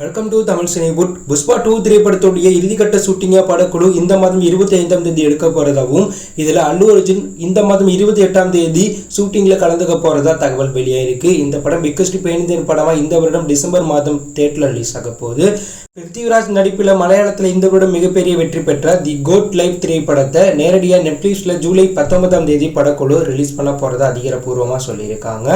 Welcome to Tamil சினிபுட் Pushpa two திரைப்படத்துடைய இறுதிக்கட்ட ஷூட்டிங்காக படக்குழு இந்த மாதம் இருபத்தி ஐந்தாம் தேதி எடுக்க போகிறதாகவும் இதில் அல்லு அர்ஜுன் இந்த மாதம் இருபத்தி எட்டாம் தேதி ஷூட்டிங்கில் கலந்துக்க போகிறதா தகவல் வெளியாயிருக்கு. இந்த படம் பிக்கஸ்ட் பேணிந்தின் படமாக இந்த வருடம் டிசம்பர் மாதம் தேட்டரில் ரிலீஸ் ஆக போகுது. பிருத்திவிராஜ் நடிப்பில் மலையாளத்தில் இந்த வருடம் மிகப்பெரிய வெற்றி பெற்ற தி கோட் லைஃப் திரைப்படத்தை நேரடியாக நெட்ஃப்ளிக்ஸில் ஜூலை பத்தொன்பதாம் தேதி படக்குழு ரிலீஸ் பண்ண போகிறதா அதிகாரப்பூர்வமாக சொல்லியிருக்காங்க.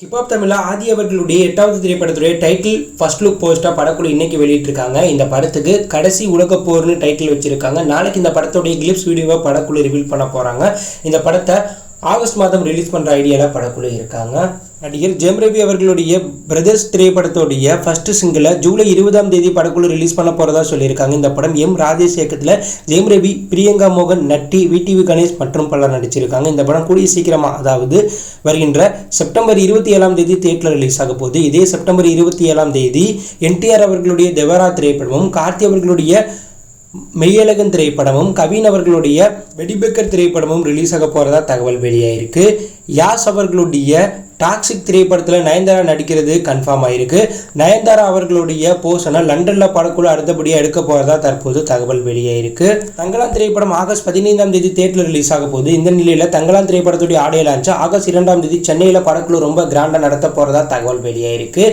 ஹிப்ஹாப் தமிழா ஆதி அவர்களுடைய எட்டாவது திரைப்படத்துடைய டைட்டில் ஃபர்ஸ்ட் லுக் போஸ்ட்டாக படக்குழு இன்னைக்கு வெளியிட்டிருக்காங்க. இந்த படத்துக்கு கடைசி உலகப்போர்னு டைட்டில் வச்சிருக்காங்க. நாளைக்கு இந்த படத்துடைய கிளிப்ஸ் வீடியோவை படக்குழு ரிவீல் பண்ண போகிறாங்க இந்த படத்தை ஆகஸ்ட் மாதம் ரிலீஸ் பண்ணுற ஐடியாவில் படக்குழு இருக்காங்க. நடிகர் ஜெயம் ரவி அவர்களுடைய பிரதர்ஸ் திரைப்படத்துடைய ஃபர்ஸ்ட் சிங்கிளை ஜூலை இருபதாம் தேதி படக்குழு ரிலீஸ் பண்ண போகிறதா சொல்லியிருக்காங்க. இந்த படம் எம் ராஜேஷ் இயக்கத்தில் ஜெயம் ரவி பிரியங்கா மோகன் நட்டி விடிவி கணேஷ் மற்றும் பலர் நடிச்சிருக்காங்க. இந்த படம் கூடிய சீக்கிரமாக அதாவது வருகின்ற செப்டம்பர் இருபத்தி ஏழாம் தேதி தேட்டரில் ரிலீஸ் ஆக போகுது. இதே செப்டம்பர் இருபத்தி ஏழாம் தேதி என்டிஆர் அவர்களுடைய தேவரா திரைப்படமும் கார்த்தி அவர்களுடைய மெய்யழகன் திரைப்படமும் கவின் அவர்களுடைய வெடிபெக்கர் திரைப்படமும் ரிலீஸ் ஆக போகிறதா தகவல் வெளியாயிருக்கு. யாஸ் அவர்களுடைய டாக்ஸிக் திரைப்படத்தில் நயன்தாரா நடிக்கிறது கன்ஃபார்ம் ஆயிருக்கு. நயன்தாரா அவர்களுடைய போர்ஷனை லண்டனில் படக்குழு அடுத்தபடியாக எடுக்க போகிறதா தற்போது தகவல் வெளியாயிருக்கு தங்கலாம் திரைப்படம் ஆகஸ்ட் பதினைந்தாம் தேதி தேட்டரில் ரிலீஸ் ஆக போகுது. இந்த நிலையில் தங்கலாம் திரைப்படத்துடைய ஆடியோ லான்ச் ஆகஸ்ட் இரண்டாம் தேதி சென்னையில் படக்குழு ரொம்ப கிராண்டாக நடத்த போகிறதா தகவல் வெளியாயிருக்கு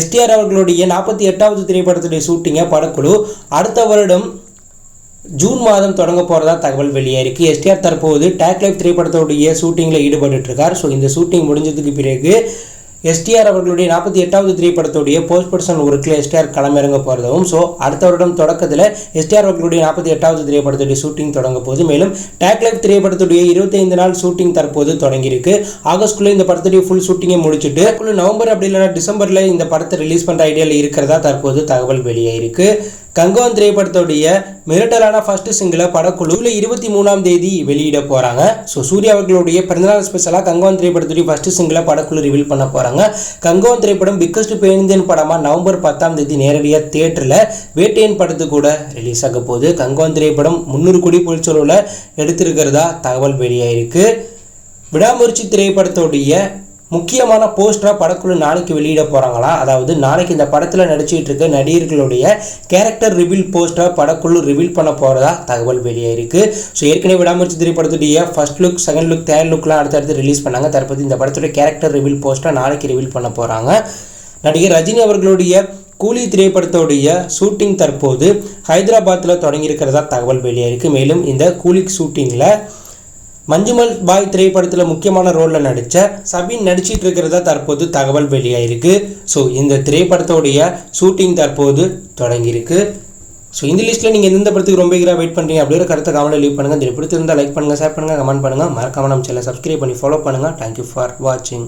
எஸ்டிஆர் அவர்களுடைய நாற்பத்தி எட்டாவது திரைப்படத்துடைய ஷூட்டிங்கை படக்குழு அடுத்த வருடம் ஜூன் மாதம் தொடங்க போகிறதா தகவல் வெளியாயிருக்கு எஸ்டிஆர் தற்போது டேக் லைஃப் திரைப்படத்தோடைய ஷூட்டிங்கில் ஈடுபட்டுருக்கார் ஸோ இந்த ஷூட்டிங் முடிஞ்சதுக்கு பிறகு எஸ்டிஆர் அவர்களுடைய நாற்பத்தி எட்டாவது திரைப்படத்துடைய போஸ்ட் பர்சன் ஒர்க்கில் எஸ்டிஆர் களமிறங்க போகிறதும் ஸோ அடுத்த வருடம் தொடக்கத்தில் எஸ்டிஆர் அவர்களுடைய நாற்பத்தி எட்டாவது திரைப்படத்துடைய ஷூட்டிங் தொடங்க போது மேலும் டேக் லைஃப் திரைப்படத்துடைய இருபத்தைந்து நாள் ஷூட்டிங் தற்போது தொடங்கியிருக்கு. ஆகஸ்ட்குள்ளே இந்த படத்துடைய ஃபுல் ஷூட்டிங்கை முடிச்சுட்டு நவம்பர் அப்படி இல்லைனா டிசம்பரில் இந்த படத்தை ரிலீஸ் பண்ணுற ஐடியாவில் இருக்கிறதா தற்போது தகவல் வெளியாயிருக்கு கங்கோன் திரைப்படத்துடைய மிரட்டலான ஃபர்ஸ்ட் சிங்கிளை படக்குழு ஜூலை இருபத்தி மூணாம் தேதி வெளியிட போகிறாங்க ஸோ சூர்யா அவர்களுடைய பிறந்தநாள் ஸ்பெஷலாக கங்கோன் திரைப்படத்துடைய ஃபர்ஸ்ட் சிங்கிளை படக்குழு ரிவீல் பண்ண போகிறாங்க கங்கோன் திரைப்படம் பிக்கஸ்ட் பேருந்தின் படமாக நவம்பர் பத்தாம் தேதி நேரடியாக தேட்டரில் வேட்டையன் படத்து கூட ரிலீஸ் ஆக போகுது. கங்கோன் திரைப்படம் முந்நூறு கோடி பொருட்செலவில் எடுத்திருக்கிறதா தகவல் வெளியாயிருக்கு. விடாமுயற்சி திரைப்படத்துடைய முக்கியமான போஸ்டராக படக்குழு நாளைக்கு வெளியிட போகிறாங்களா அதாவது நாளைக்கு இந்த படத்தில் நடிச்சிட்டு இருக்க நடிகர்களுடைய கேரக்டர் ரிவீல் போஸ்டராக படக்குழு ரிவீல் பண்ண போகிறதா தகவல் வெளியாயிருக்கு ஸோ ஏற்கனவே Vidaamuyarchi திரைப்படத்துடைய first look second look third லுக்லாம் அடுத்தடுத்து ரிலீஸ் பண்ணாங்க. தற்போது இந்த படத்துடைய கேரக்டர் ரிவீல் போஸ்டராக நாளைக்கு ரிவீல் பண்ண போகிறாங்க நடிகர் ரஜினி அவர்களுடைய கூலி திரைப்படத்தோடைய ஷூட்டிங் தற்போது ஹைதராபாத்தில் தொடங்கியிருக்கிறதா தகவல் வெளியாயிருக்கு மேலும் இந்த கூலி ஷூட்டிங்கில் மஞ்சுமல் பாய் திரைப்படத்தில் முக்கியமான ரோலில் நடித்த சபின் நடிச்சிட்டு இருக்கிறதா தற்போது தகவல் வெளியாயிருக்கு. ஸோ இந்த திரைப்படத்தோடைய ஷூட்டிங் தற்போது தொடங்கியிருக்கு. ஸோ இந்த லிஸ்ட்டில் நீங்கள் எந்தெந்த படத்துக்கு ரொம்ப ஈராக வெயிட் பண்ணுறீங்க அப்படிங்கிற கருத்தை கமெண்ட்டில் லீவ் பண்ணுங்கள் இது பிடிச்சிருந்தால் லைக் பண்ணுங்கள் ஷேர் பண்ணுங்கள் கமெண்ட் பண்ணுங்கள் மறக்காமல் நம்ம சேனல் சப்ஸ்கிரைப் பண்ணி ஃபாலோ பண்ணுங்கள் தேங்க்யூ ஃபார் வாட்சிங்